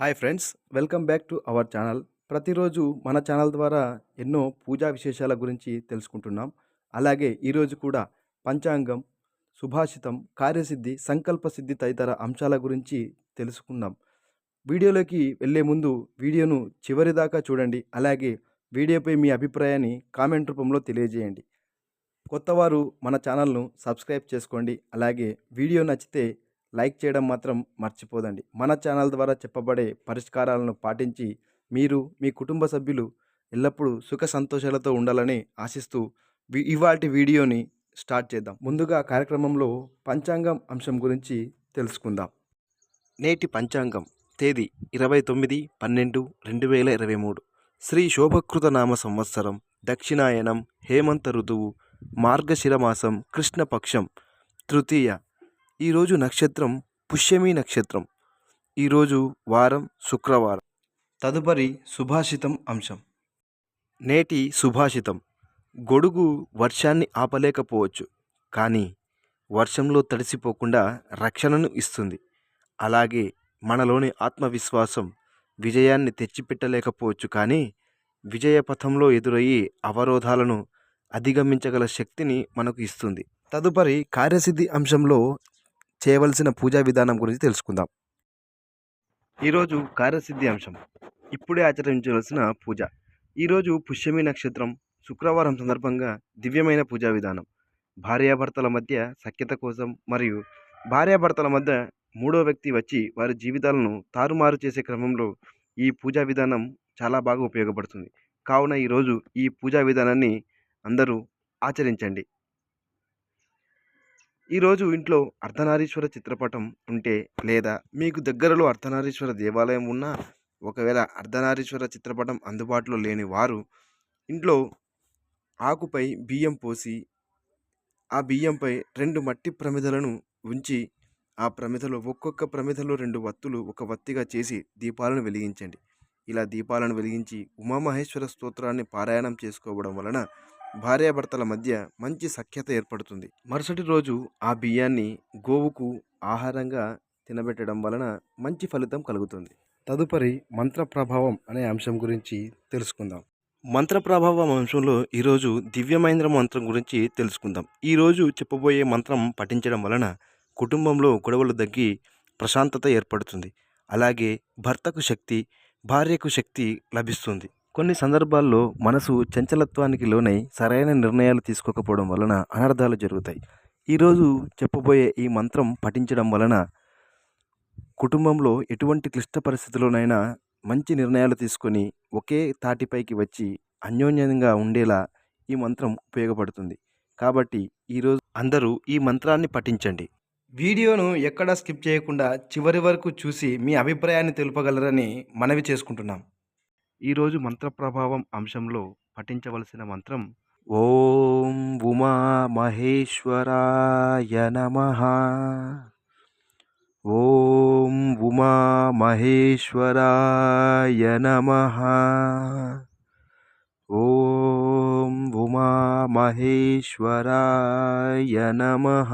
Hi friends welcome back to our channel. ప్రతిరోజు మన channel ద్వారా ఎన్నో పూజా విశేషాల గురించి తెలుసుకుంటున్నాం. అలాగే ఈరోజు కూడా పంచాంగం సుభాషితం కార్యసిద్ధి సంకల్ప సిద్ధి తదితర అంశాల గురించి తెలుసుకుందాం. వీడియోలోకి వెళ్ళే ముందు వీడియోను చివరి దాకా చూడండి. అలాగే వీడియోపై మీ అభిప్రాయాన్ని కామెంట్ రూపంలో తెలియజేయండి. కొత్తవారు మన ఛానల్ను సబ్స్క్రైబ్ చేసుకోండి. అలాగే వీడియో నచ్చితే లైక్ చేయడం మాత్రం మర్చిపోదండి. మన ఛానల్ ద్వారా చెప్పబడే పరిష్కారాలను పాటించి మీరు మీ కుటుంబ సభ్యులు ఎల్లప్పుడూ సుఖ సంతోషాలతో ఉండాలని ఆశిస్తూ ఇవాటి వీడియోని స్టార్ట్ చేద్దాం. ముందుగా కార్యక్రమంలో పంచాంగం అంశం గురించి తెలుసుకుందాం. నేటి పంచాంగం తేదీ ఇరవై తొమ్మిది పన్నెండు రెండు వేల ఇరవై మూడు. శ్రీ శోభకృత నామ సంవత్సరం దక్షిణాయనం హేమంత ఋతువు మార్గశిరమాసం కృష్ణపక్షం తృతీయ ఈరోజు నక్షత్రం పుష్యమి నక్షత్రం. ఈరోజు వారం శుక్రవారం. తదుపరి సుభాషితం అంశం. నేటి సుభాషితం. గొడుగు వర్షాన్ని ఆపలేకపోవచ్చు కానీ వర్షంలో తడిసిపోకుండా రక్షణను ఇస్తుంది. అలాగే మనలోని ఆత్మవిశ్వాసం విజయాన్ని తెచ్చిపెట్టలేకపోవచ్చు కానీ విజయపథంలో ఎదురయ్యే అవరోధాలను అధిగమించగల శక్తిని మనకు ఇస్తుంది. తదుపరి కార్యసిద్ధి అంశంలో చేయవలసిన పూజా విధానం గురించి తెలుసుకుందాం. ఈరోజు కార్యసిద్ధి అంశం. ఇప్పుడే ఆచరించవలసిన పూజ. ఈరోజు పుష్యమి నక్షత్రం శుక్రవారం సందర్భంగా దివ్యమైన పూజా విధానం. భార్యాభర్తల మధ్య సఖ్యత కోసం మరియు భార్యాభర్తల మధ్య మూడో వ్యక్తి వచ్చి వారి జీవితాలను తారుమారు చేసే క్రమంలో ఈ పూజా విధానం చాలా బాగా ఉపయోగపడుతుంది. కావున ఈరోజు ఈ పూజా విధానాన్ని అందరూ ఆచరించండి. ఈరోజు ఇంట్లో అర్ధనారీశ్వర చిత్రపటం ఉంటే లేదా మీకు దగ్గరలో అర్ధనారీశ్వర దేవాలయం ఉన్నా ఒకవేళ అర్ధనారీశ్వర చిత్రపటం అందుబాటులో లేని వారు ఇంట్లో ఆకుపై బియ్యం పోసి ఆ బియ్యంపై రెండు మట్టి ప్రమిదలను ఉంచి ఆ ప్రమిదలో ఒక్కొక్క ప్రమిదలో రెండు వత్తులు ఒక వత్తిగా చేసి దీపాలను వెలిగించండి. ఇలా దీపాలను వెలిగించి ఉమామహేశ్వర స్తోత్రాన్ని పారాయణం చేసుకోవడం వలన భార్యాభర్తల మధ్య మంచి సఖ్యత ఏర్పడుతుంది. మరుసటి రోజు ఆ బియ్యాన్ని గోవుకు ఆహారంగా తినబెట్టడం వలన మంచి ఫలితం కలుగుతుంది. తదుపరి మంత్ర ప్రభావం అనే అంశం గురించి తెలుసుకుందాం. మంత్ర ప్రభావం అంశంలో ఈరోజు దివ్యమైంద్ర మంత్రం గురించి తెలుసుకుందాం. ఈరోజు చెప్పబోయే మంత్రం పఠించడం వలన కుటుంబంలో గొడవలు తగ్గి ప్రశాంతత ఏర్పడుతుంది. అలాగే భర్తకు శక్తి భార్యకు శక్తి లభిస్తుంది. కొన్ని సందర్భాల్లో మనసు చంచలత్వానికి లోనై సరైన నిర్ణయాలు తీసుకోకపోవడం వలన అనర్థాలు జరుగుతాయి. ఈరోజు చెప్పబోయే ఈ మంత్రం పఠించడం వలన కుటుంబంలో ఎటువంటి క్లిష్ట పరిస్థితుల్లోనైనా మంచి నిర్ణయాలు తీసుకొని ఒకే తాటిపైకి వచ్చి అన్యోన్యంగా ఉండేలా ఈ మంత్రం ఉపయోగపడుతుంది. కాబట్టి ఈరోజు అందరూ ఈ మంత్రాన్ని పఠించండి. వీడియోను ఎక్కడా స్కిప్ చేయకుండా చివరి వరకు చూసి మీ అభిప్రాయాన్ని తెలుపగలరని మనవి చేసుకుంటున్నాం. ఈరోజు మంత్ర ప్రభావం అంశంలో పఠించవలసిన మంత్రం ఓం ఉమా మహేశ్వరాయ నమః. ఓం ఉమా మహేశ్వరాయ నమః. ఓం ఉమా మహేశ్వరాయ నమః.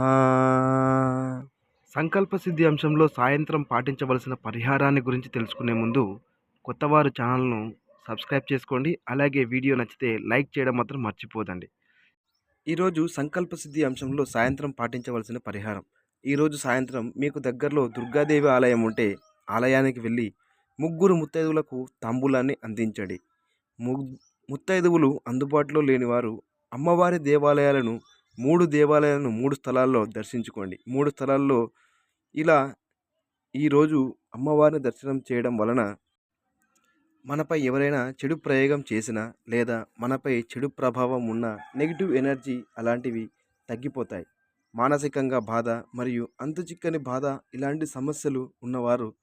సంకల్ప సిద్ధి అంశంలో సాయంత్రం పాటించవలసిన పరిహారాన్ని గురించి తెలుసుకునే ముందు కొత్తవారు ఛానల్ను సబ్స్క్రైబ్ చేసుకోండి. అలాగే వీడియో నచ్చితే లైక్ చేయడం మాత్రం మర్చిపోదండి. ఈరోజు సంకల్ప సిద్ధి అంశంలో సాయంత్రం పాటించవలసిన పరిహారం. ఈరోజు సాయంత్రం మీకు దగ్గరలో దుర్గాదేవి ఆలయం ఉంటే ఆలయానికి వెళ్ళి ముగ్గురు ముత్తైదువులకు తాంబూలాన్ని అందించండి. ము ముత్తైదువులు అందుబాటులో లేని వారు అమ్మవారి దేవాలయాలను మూడు దేవాలయాలను మూడు స్థలాల్లో దర్శించుకోండి. మూడు స్థలాల్లో ఇలా ఈరోజు అమ్మవారిని దర్శనం చేయడం వలన మనపై ఎవరైనా చెడు ప్రయోగం చేసినా లేదా మనపై చెడు ప్రభావం ఉన్న నెగిటివ్ ఎనర్జీ అలాంటివి తగ్గిపోతాయి. మానసికంగా బాధ మరియు అంతుచిక్కని బాధ ఇలాంటి సమస్యలు ఉన్నవారు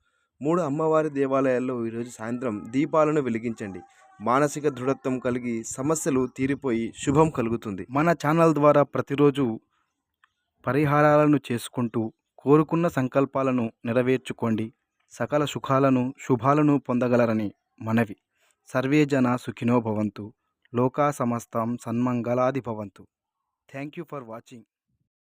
మూడు అమ్మవారి దేవాలయాల్లో ఈరోజు సాయంత్రం దీపాలను వెలిగించండి. మానసిక దృఢత్వం కలిగి సమస్యలు తీరిపోయి శుభం కలుగుతుంది. మన ఛానల్ ద్వారా ప్రతిరోజు పరిహారాలను చేసుకుంటూ కోరుకున్న సంకల్పాలను నెరవేర్చుకోండి. సకల సుఖాలను శుభాలను పొందగలరని మనవి. సర్వే జన సుఖినో భవంతు. లోకా సమస్తం సన్మంగళాది భవంతు. Thank you for watching.